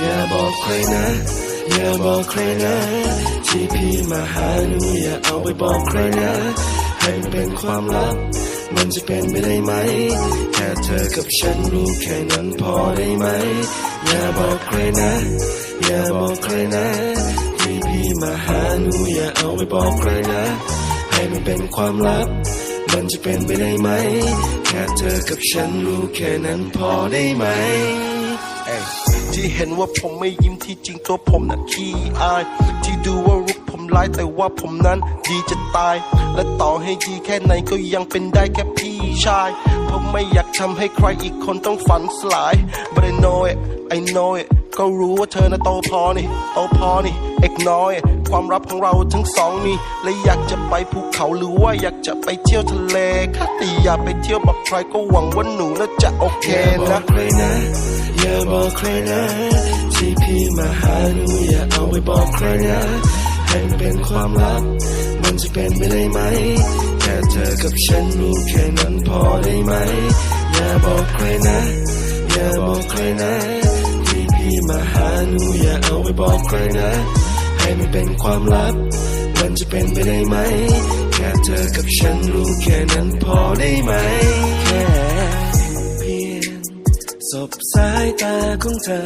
อย่าบอกใครนะ อย่าบอกใครนะที่พี่มาหาหนูอย่าเอาไปบอกใครนะให้มันเป็นความลับ มันจะเป็นไปได้ไหม แค่เธอกับฉันรู้แค่นั้นพอได้ไหม อย่าบอกใครนะ อย่าบอกใครนะที่พี่มาหาหนูอย่าเอาไปบอกใครนะ ให้มันเป็นความลับ มันจะเป็นไปได้ไหม แค่เธอกับฉันรู้แค่นั้นพอได้ไหม ที่เห็นว่าผมไม่ยิ้มที่จริงตัวผมน่ะขี้อาย ที่ดูว่ารุกผมร้ายแต่ว่าผมนั้นดีจะตาย และต่อให้ดีแค่ไหนก็ยังเป็นได้แค่พี่ชาย ผมไม่อยากทำให้ใครอีกคนต้องฝันสลาย but I know it I know it ก็รู้ว่าเธอน่ะโตพอนี่โตพอนี่ ignore it ความรักของเราทั้งสองนี่และอยากจะไปภูเขาหรือว่าอยากจะไปเที่ยวทะเลแค่แต่อยากไปเที่ยวกับใครก็หวังว่าหนูน่าจะโอเคนะอย่าบอกใครนะอย่าบอกใครนะที่พี่มาหาหนูอย่าเอาไปบอกใครนะให้มันเป็นความลับ มันจะเป็นไปได้ไหมแค่เธอกับฉันรู้แค่นั้นพอได้ไหมอย่าบอกใครนะ อย่าบอกใครนะ หนูอย่าเอาไปบอกใครนะ ให้มันเป็นความลับ มันจะเป็นไปได้ไหม แค่เธอกับฉันรู้แค่นั้นพอได้ไหม แค่เพียงสบสายตาของเธอ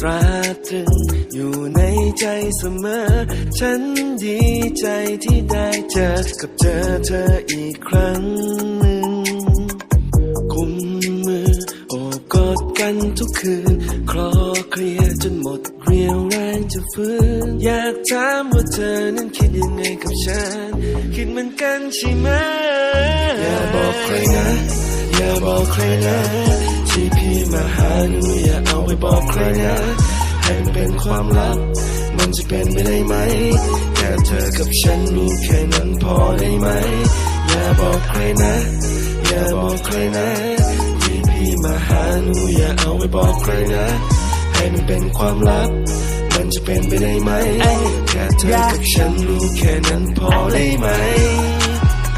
ตราตรึงอยู่ในใจเสมอ ฉันดีใจที่ได้เจอกับเจอเธออีกครั้ง กันทุกคืน คลอเคลียจนหมดเรียวแรงจะฟื้น อยากถามว่าเธอนั้นคิดยังไงกับฉัน คิดเหมือนกันใช่ไหม อย่าบอกใครนะ อย่าบอกใครนะที่พี่มาหาหนูอย่าเอาไปบอกใครนะให้มันเป็นความลับ มันจะเป็นไปได้ไหม แค่เธอกับฉันรู้แค่นั้นพอได้ไหม อย่าบอกใครนะ อย่าบอกใครนะ บอกใครนะ ให้มันเป็นความลับ มันจะเป็นไปได้ไหมแค่เธอกับฉันรู้แค่นั้นพอได้ไหม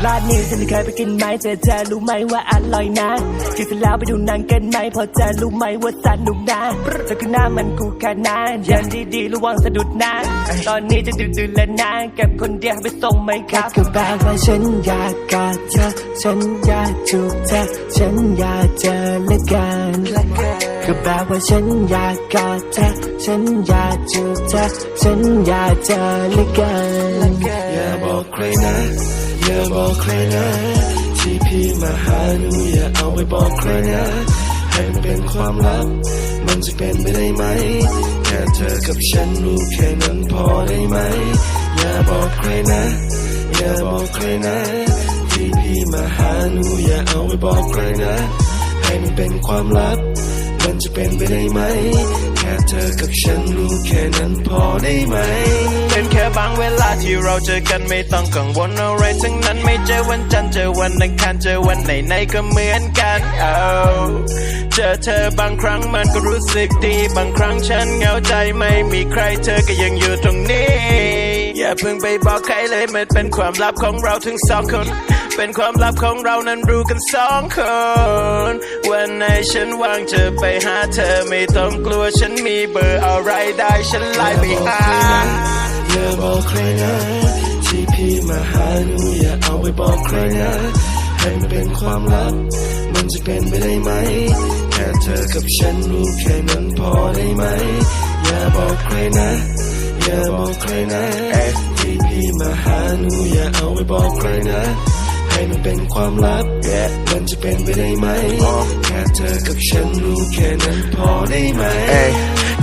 ร้านนี้ฉันไม่เคยไปกินไหมแต่เธอรู้ไหมว่าอร่อยนะกินเสร็จแล้วไปดูหนังกันไหมพอจะรู้ไหมว่าสนุกนะเธอคือหน้ามันกูขนาดยันดีๆระวังสะดุดนะ ตอนนี้จะดื่นๆแล้วนะเก็บคนเดียวไปส่งไหมครับก็แปลว่าฉันอยากกอดเธอฉันอยากจูบเธอฉันอยากเจอละกัน ก็แปลว่าฉันอยากกอดเธอ ฉันอยากจูบเธอ ฉันอยากเจอละกันอย่าบอกใครนะ อย่าบอกใครนะ ที่พี่มาหาหนูอย่าเอาไปบอกใครนะ ให้มันเป็นความลับ มันจะเป็นไปได้ไหม แค่เธอกับฉันรู้แค่นั้นพอได้ไหม อย่าบอกใครนะ อย่าบอกใครนะที่พี่มาหาหนูอย่าเอาไปบอกใครนะ ให้มันเป็นความลับ มันจะเป็นไปได้ไหม แค่เธอกับฉันรู้แค่นั้นพอได้ไหม เป็นแค่บางเวลาที่เราเจอกันไม่ต้องกังวลอะไรทั้งนั้นไม่เจอวันจันทร์เจอวันอังคารเจอวันไหนไหนๆก็เหมือนกันเอาเจอเธอบางครั้งมันก็รู้สึกดี บางครั้งฉันเหงาใจไม่มีใครเธอก็ยังอยู่ตรงนี้ อย่าเพิ่งไปบอกใครเลยมันเป็นความลับของเราทั้งสองคน เป็นความลับของเรานั้นรู้กันสองคน วันไหนฉันว่างจะไปหาเธอไม่ต้องกลัวฉันมีเบอร์อะไรได้ฉันไลน์ไปหาอย่าบอกใครนะที่พี่มาหาหนูอย่าเอาไปบอกใครนะให้มันเป็นความลับ มันจะเป็นไปได้ไหมแค่เธอกับฉันรู้แค่นั้นพอได้ไหม อย่าบอกใครนะ อย่าบอกใครนะที่พี่มาหาหนูอย่าเอาไปบอกใครนะ ให้มันเป็นความลับมันจะเป็นไปได้ไหมแค่เธอกับฉันรู้แค่นั้นพอได้ไหม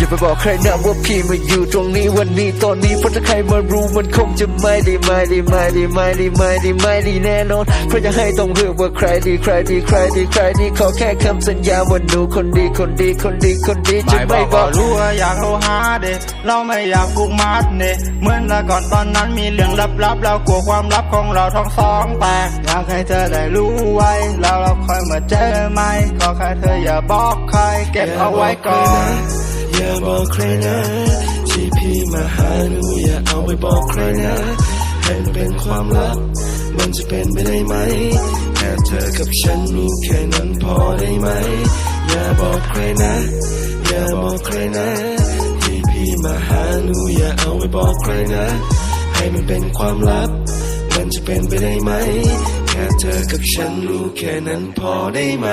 อย่าไปบอกใครนะว่าพี่มาอยู่ตรงนี้วันนี้ตอนนี้เพราะถ้าใครมารู้มันคงจะไม่ดีไม่ดีไม่ดีไม่ดีไม่ดีไม่ดีแน่นอนเพราะจะให้ต้องเลือกว่าใครดีใครดีใครดีใครดีขอแค่คำสัญญาว่าหนูคนดีคนดีคนดีคนดีจะไม่บอกรู้ว่าอยากโทรหาเด็เราไม่อยากผูกมัดเด็เหมือนแต่ก่อนตอนนั้นมีเรื่องลับๆเรากลัวความลับของเราทั้งสองแตกอยากให้เธอได้รู้ไว้แล้วเราค่อยมาเจอไหมขอแค่เธออย่าบอกใครเก็บเอาไว้ก่อน อย่าบอกใครนะที่พี่มาหาหนูอย่าเอาไปบอกใครนะให้มันเป็นความลับ มันจะเป็นไปได้ไหมแค่เธอกับฉันรู้แค่นั้นพอได้ไหม อย่าบอกใครนะ อย่าบอกใครนะที่มาหาหนูอย่าเอาไปบอกใครนะ ให้มันเป็นความลับ มันจะเป็นไปได้ไหม แค่เธอกับฉันรู้แค่นั้นพอได้ไหม